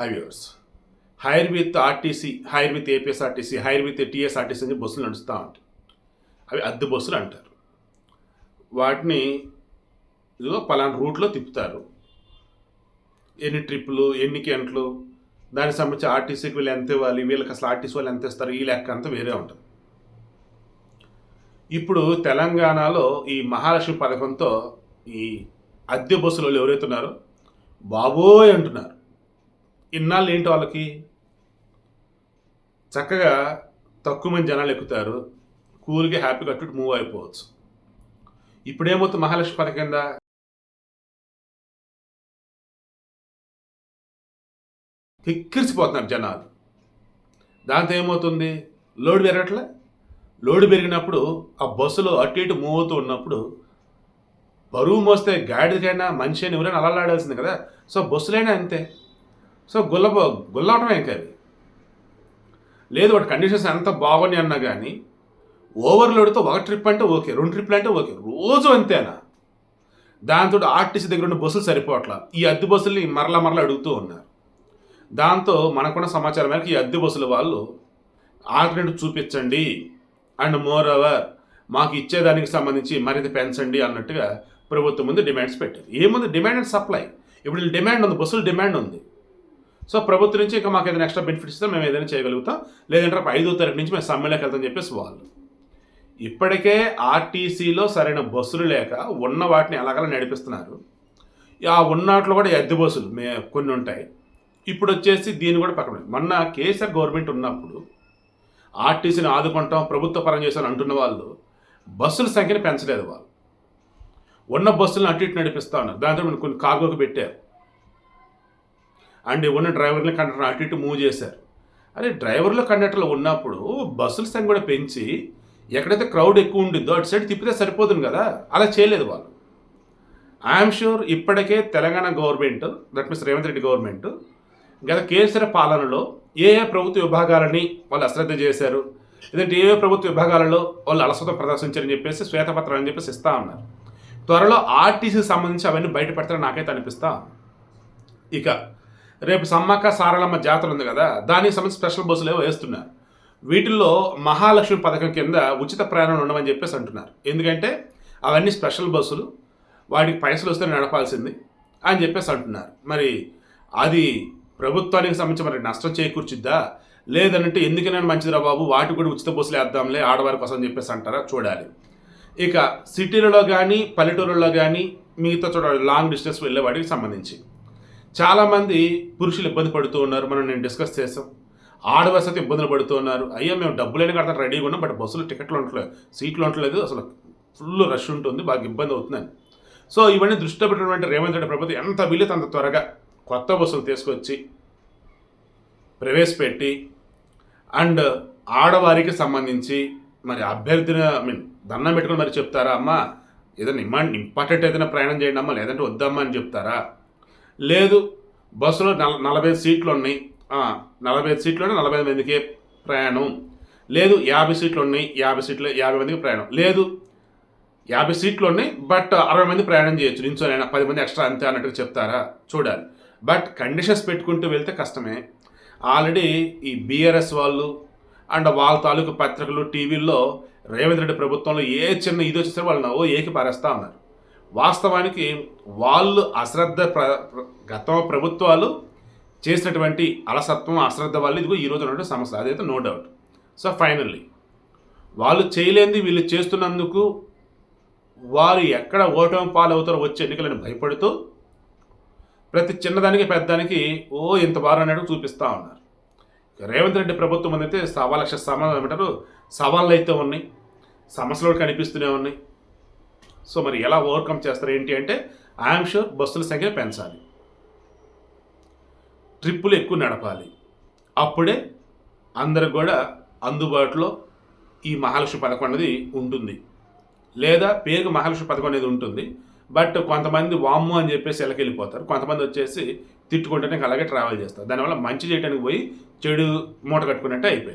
హైవేవర్స్ hire with RTC hire with APSRTC hire with TSRTC అని బస్సులు నడుస్తూ ఉంటాయి. అవి అద్దె బస్సులు అంటారు. వాటిని ఇదిగో పలానా రూట్లో తిప్పుతారు. ఎన్ని ట్రిప్పులు ఎన్ని గంటలు దానికి సంబంధించి ఆర్టీసీకి వీళ్ళు ఎంత ఇవ్వాలి వీళ్ళకి అసలు ఆర్టీసీ వాళ్ళు ఎంత ఇస్తారు ఈ లెక్క అంతా వేరే ఉంటుంది. ఇప్పుడు తెలంగాణలో ఈ మహాలక్ష్మి పథకంతో ఈ అద్దె బస్సులు వాళ్ళు ఎవరైతే ఉన్నారో బాబోయ్ అంటున్నారు. ఇన్నాళ్ళు ఏంటి వాళ్ళకి? చక్కగా తక్కువ మంది జనాలు ఎక్కుతారు. కూల్గా హ్యాపీగా అటు ఇటు మూవ్ అయిపోవచ్చు. ఇప్పుడేమవుతుంది మహాలక్ష్మి పథకం కింద? కిక్కిరిసిపోతున్నారు జనాలు. దాంతో ఏమవుతుంది? లోడ్ పెరగట్లే? లోడ్ పెరిగినప్పుడు ఆ బస్సులో అటు ఇటు మూవ్ అవుతూ ఉన్నప్పుడు బరువు మోస్తే గాడిదకైనా మనిషి అయినా ఎవరైనా అలలాడాల్సింది కదా. సో బస్సులైనా అంతే. సో గుల్ల గుల్లవటమే కాదు లేదు వాటి కండిషన్స్ ఎంత బాగున్నాయి అన్నా కానీ ఓవర్లోడ్తో ఒక ట్రిప్ అంటే ఓకే రెండు ట్రిప్లు అంటే ఓకే రోజు అంతేనా? దాంతో ఆర్టీసీ దగ్గర ఉన్న బస్సులు సరిపోవట్లా? ఈ అద్దె బస్సుల్ని మరలా మరలా అడుగుతూ ఉన్నారు. దాంతో మనకున్న సమాచారం మేరకు ఈ అద్దె బస్సుల వాళ్ళు ఆల్టర్నేటివ్ చూపించండి. అండ్ మోర్ ఓవర్ మాకు ఇచ్చేదానికి సంబంధించి మరింత పెంచండి అన్నట్టుగా ప్రభుత్వం ముందు డిమాండ్స్ పెట్టారు. ఏముంది? డిమాండ్ అండ్ సప్లై ఇప్పుడు డిమాండ్ ఉంది బస్సులు డిమాండ్ ఉంది. సో ప్రభుత్వం నుంచి ఇంకా మాకు ఏదైనా ఎక్స్ట్రా బెనిఫిట్స్ ఇస్తే మేము ఏదైనా చేయగలుగుతాం. లేదంటే రేపు ఐదో తారీఖు నుంచి మేము సమ్మెలోకి వెళ్తాం చెప్పేసి వాళ్ళు. ఇప్పటికే ఆర్టీసీలో సరైన బస్సులు లేక ఉన్న వాటిని ఎలాగలా నడిపిస్తున్నారు. ఆ ఉన్నట్లో కూడా ఎద్దు బస్సులు మే కొన్ని ఉంటాయి. ఇప్పుడు వచ్చేసి దీన్ని కూడా పక్కన మొన్న కేసీఆర్ గవర్నమెంట్ ఉన్నప్పుడు ఆర్టీసీని ఆదుకుంటాం ప్రభుత్వ పరం చేశాను అంటున్న వాళ్ళు బస్సుల సంఖ్యను పెంచలేదు వాళ్ళు. ఉన్న బస్సులను అటు ఇటు నడిపిస్తా ఉన్నారు. దాంతో మనం కొన్ని కార్గోకి పెట్టారు. అండ్ ఉన్న డ్రైవర్ని కండక్టర్ అటు ఇటు మూవ్ చేశారు. అదే డ్రైవర్లు కండక్టర్లు ఉన్నప్పుడు బస్సుల సంఖ్య కూడా పెంచి ఎక్కడైతే క్రౌడ్ ఎక్కువ ఉండిద్దో అటు సైడ్ తిప్పితే సరిపోతుంది కదా? అలా చేయలేదు వాళ్ళు. ఐఎమ్ షూర్ ఇప్పటికే Telangana government that means Revanth Reddy government గత కేసీఆర్ పాలనలో ఏ ఏ ప్రభుత్వ విభాగాలని వాళ్ళు అశ్రద్ధ చేశారు? లేదంటే ఏ ఏ ప్రభుత్వ విభాగాలలో వాళ్ళు అలసత్వం ప్రదర్శించారని చెప్పేసి శ్వేతపత్రం అని చెప్పేసి ఇస్తా ఉన్నారు త్వరలో ఆర్టీసీకి సంబంధించి అవన్నీ బయటపెడతారని నాకైతే అనిపిస్తా ఇక రేపు సమ్మక్క సారలమ్మ జాతర ఉంది కదా దానికి సంబంధించి స్పెషల్ బస్సులు ఏవో వేస్తున్నారు. వీటిల్లో మహాలక్ష్మి పథకం కింద ఉచిత ప్రయాణం ఉండమని చెప్పేసి అంటున్నారు. ఎందుకంటే అవన్నీ స్పెషల్ బస్సులు వాటికి పైసలు వస్తే నడపాల్సింది అని చెప్పేసి అంటున్నారు. మరి అది ప్రభుత్వానికి సంబంధించి మరి నష్టం చేకూర్చిద్దా? లేదంటే ఎందుకైనా మంచిదిరా బాబు వాటి కూడా ఉచిత బస్సులు వేద్దాంలే ఆడవారి కోసం అని చెప్పేసి అంటారా? చూడాలి. ఇక సిటీలలో కానీ పల్లెటూరులో కానీ మిగతా చూడాలి లాంగ్ డిస్టెన్స్ వెళ్ళే వాటికి సంబంధించి. చాలామంది పురుషులు ఇబ్బంది పడుతూ ఉన్నారు. మనం నేను డిస్కస్ చేసాం ఆడవారి అయితే ఇబ్బందులు పడుతూ ఉన్నారు. అయ్యా మేము డబ్బులైనా కడతాం రెడీగా ఉన్నాం. బట్ బస్సులు టికెట్లు ఉండట్లేదు. సీట్లు ఉండట్లేదు. అసలు ఫుల్ రష్ ఉంటుంది. బాగా ఇబ్బంది అవుతుందని. సో ఇవన్నీ దృష్టిలో పెట్టినటువంటి రేవంత్ రెడ్డి ప్రభుత్వం ఎంత వీలైతే అంత త్వరగా కొత్త బస్సులు తీసుకొచ్చి ప్రవేశపెట్టి అండ్ ఆడవారికి సంబంధించి మరి అభ్యర్థిని ఐ మీన్ దండం పెట్టుకుని మరి చెప్తారా? అమ్మా ఏదైనా ఇమ్మా ఇంపార్టెంట్ ఏదైనా ప్రయాణం చేయండి అమ్మా. లేదంటే వద్దమ్మా అని చెప్తారా? లేదు. బస్సులో నల నలభై సీట్లు ఉన్నాయి నలభై ఐదు సీట్లోనే నలభై ఐదు మందికి ప్రయాణం. లేదు యాభై సీట్లు ఉన్నాయి యాభై సీట్లు యాభై మందికి ప్రయాణం. లేదు యాభై సీట్లు ఉన్నాయి బట్ అరవై మంది ప్రయాణం చేయొచ్చు. నించోనైనా పది మంది ఎక్స్ట్రా అంతే అన్నట్టుగా చెప్తారా? చూడాలి. బట్ కండిషన్స్ పెట్టుకుంటూ వెళ్తే కష్టమే. ఆల్రెడీ ఈ బీఆర్ఎస్ వాళ్ళు అండ్ వాళ్ళ తాలూకు పత్రికలు టీవీల్లో రేవంత్ రెడ్డి ప్రభుత్వంలో ఏ చిన్న ఇది వచ్చేసరికి వాళ్ళు నవ్వు ఏకి పారేస్తా ఉన్నారు. వాస్తవానికి వాళ్ళు అశ్రద్ధ ప్ర గత ప్రభుత్వాలు చేసినటువంటి అలసత్వం అశ్రద్ధ వల్ల ఇదిగో ఈ రోజు ఉన్నటువంటి సమస్య. అదైతే నో డౌట్ సో ఫైనల్లీ వాళ్ళు చేయలేనిది వీళ్ళు చేస్తున్నందుకు వారు ఎక్కడ ఓటమి పాలవుతారో వచ్చే ఎన్నికలను భయపడుతూ ప్రతి చిన్నదానికి పెద్దదానికి ఓ ఇంత వారు అన్నట్టు చూపిస్తూ ఉన్నారు రేవంత్ రెడ్డి ప్రభుత్వం అయితే సవా లక్ష సమ ఏమంటారు? సవాళ్ళు అయితే ఉన్నాయి సమస్యలు కూడా కనిపిస్తూనే ఉన్నాయి. సో మరి ఎలా ఓవర్కమ్ చేస్తారు ఏంటి అంటే ఐఎమ్ షూర్ బస్సుల సంఖ్య పెంచాలి. ట్రిప్పులు ఎక్కువ నడపాలి. అప్పుడే అందరికి కూడా అందుబాటులో ఈ మహాలక్ష్మి పథకం అనేది ఉంటుంది. లేదా పేరుకు మహాలక్ష్మి పథకం అనేది ఉంటుంది. బట్ కొంతమంది వామ్ము అని చెప్పేసి వెళ్ళిపోతారు కొంతమంది వచ్చేసి తిట్టుకుంటేనే అలాగే ట్రావెల్ చేస్తారు. దానివల్ల మంచి చేయడానికి పోయి చెడు మూట కట్టుకున్నట్టు అయిపోయింది.